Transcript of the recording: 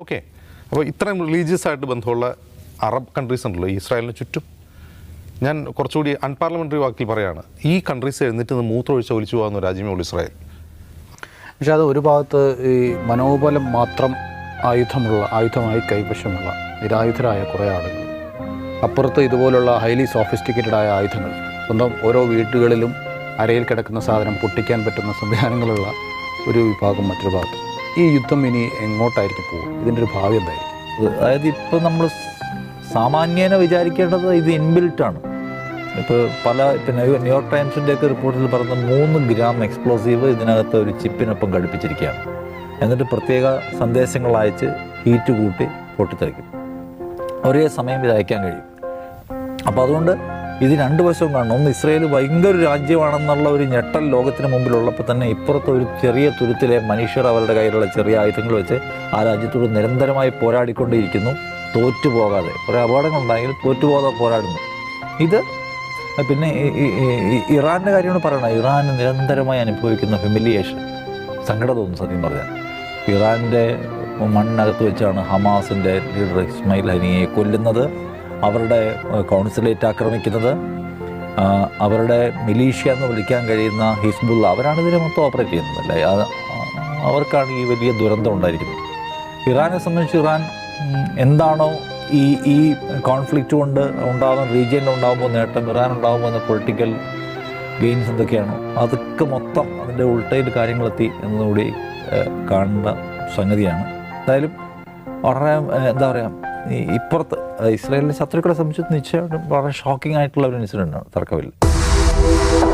Okay. അപ്പോൾ ഇത്രയും religious ആയിട്ട് ബന്ധമുള്ള അറബ് കൺട്രീസ് ഉണ്ടല്ലോ ഇസ്രായേലിന് ചുറ്റും. ഞാൻ കുറച്ചുകൂടി അൺപാർലമെന്ററി വാക്കിൽ പറയാണ് ഈ കൺട്രീസ് എഴുന്നിട്ട് നിന്ന് മൂത്രമൊഴിച്ച് ഒലിച്ചു പോകുന്ന രാജ്യമേ ഉള്ളൂ ഇസ്രായേൽ. പക്ഷേ അത് ഒരു ഭാഗത്ത് ഈ മനോബലം മാത്രം ആയുധമുള്ള ആയുധമായി കൈവശമുള്ള നിരായുധരായ കുറേ ആളുകൾ. അപ്പുറത്ത് ഇതുപോലുള്ള ഹൈലി സോഫിസ്റ്റിക്കേറ്റഡ് ആയ ആയുധങ്ങൾ സ്വന്തം ഓരോ വീടുകളിലും അരയിൽ കിടക്കുന്ന സാധനം പൊട്ടിക്കാൻ പറ്റുന്ന സംവിധാനങ്ങളുള്ള ഒരു വിഭാഗം മറ്റൊരു ഭാഗത്ത്. ഈ യുദ്ധം ഇനി എങ്ങോട്ടായിരിക്കും പോകും ഇതിന്റെ ഒരു ഭാവി എന്തായിരിക്കും? അതായത് ഇപ്പോൾ നമ്മൾ സാമാന്യേന വിചാരിക്കേണ്ടത് ഇത് ഇൻബിൽട്ടാണ് ഇപ്പോൾ പല പിന്നെ ന്യൂയോർക്ക് ടൈംസിന്റെ ഒക്കെ റിപ്പോർട്ടിൽ പറഞ്ഞ മൂന്ന് ഗ്രാം എക്സ്പ്ലോസീവ് ഇതിനകത്ത് ഒരു ചിപ്പിനൊപ്പം ഘടിപ്പിച്ചിരിക്കുകയാണ്. എന്നിട്ട് പ്രത്യേക സന്ദേശങ്ങൾ അയച്ച് ഹീറ്റ് കൂട്ടി പൊട്ടിത്തെറിക്കും. ഒരേ സമയം ഇത് അയക്കാൻ കഴിയും. അപ്പോൾ അതുകൊണ്ട് ഇത് രണ്ട് വശവും കാണണം. ഒന്ന് ഇസ്രയേൽ ഭയങ്കര രാജ്യമാണെന്നുള്ള ഒരു ഞെട്ടൽ ലോകത്തിന് മുമ്പിലുള്ളപ്പോൾ തന്നെ ഇപ്പുറത്തെ ഒരു ചെറിയ തുരുത്തിലെ മനുഷ്യർ അവരുടെ കയ്യിലുള്ള ചെറിയ ആയുധങ്ങൾ വെച്ച് ആ രാജ്യത്തോട് നിരന്തരമായി പോരാടിക്കൊണ്ടിരിക്കുന്നു. തോറ്റു പോകാതെ കുറേ അപകടങ്ങളുണ്ടായെങ്കിൽ തോറ്റുപോകാതെ പോരാടുന്നു. ഇത് പിന്നെ ഇറാന്റെ കാര്യമാണ് പറയണം ഇറാൻ നിരന്തരമായി അനുഭവിക്കുന്ന ഹ്യൂമിലിയേഷൻ സങ്കടം തോന്നും സത്യം പറഞ്ഞാൽ. ഇറാന്റെ മണ്ണിനകത്ത് വെച്ചാണ് ഹമാസിന്റെ ലീഡർ ഇസ്മൈൽ ഹനിയെ കൊല്ലുന്നത്. അവരുടെ കോൺസുലേറ്റ് ആക്രമിക്കുന്നത് അവരുടെ മിലീഷ്യ എന്ന് വിളിക്കാൻ കഴിയുന്ന ഹിസ്ബുള്ള അവരാണ് ഇതിനെ മൊത്തം ഓപ്പറേറ്റ് ചെയ്യുന്നത് അല്ലേ? അവർക്കാണ് ഈ വലിയ ദുരന്തം ഉണ്ടായിരിക്കുന്നത്. ഇറാനെ സംബന്ധിച്ച് ഇറാൻ എന്താണോ ഈ ഈ കോൺഫ്ലിക്റ്റ് കൊണ്ട് ഉണ്ടാകുന്ന റീജിയനിൽ ഉണ്ടാകുമ്പോൾ നേട്ടം ഇറാൻ ഉണ്ടാകുമ്പോൾ എന്ന പൊളിറ്റിക്കൽ ഗെയിൻസ് എന്തൊക്കെയാണോ അതൊക്കെ മൊത്തം അതിന്റെ ഉൾട്ടയിൽ കാര്യങ്ങളെത്തി എന്നതുകൂടി ഏഹ്, കാണേണ്ട സംഗതിയാണ്. എന്തായാലും വളരെ എന്താ പറയുക ഇപ്പുറത്ത് ഇസ്രായേലിലെ ശത്രുക്കളെ സംബന്ധിച്ച് നിശ്ചയം വളരെ ഷോക്കിംഗ് ആയിട്ടുള്ള ഒരു ഇൻസിഡന്റ് ആണ്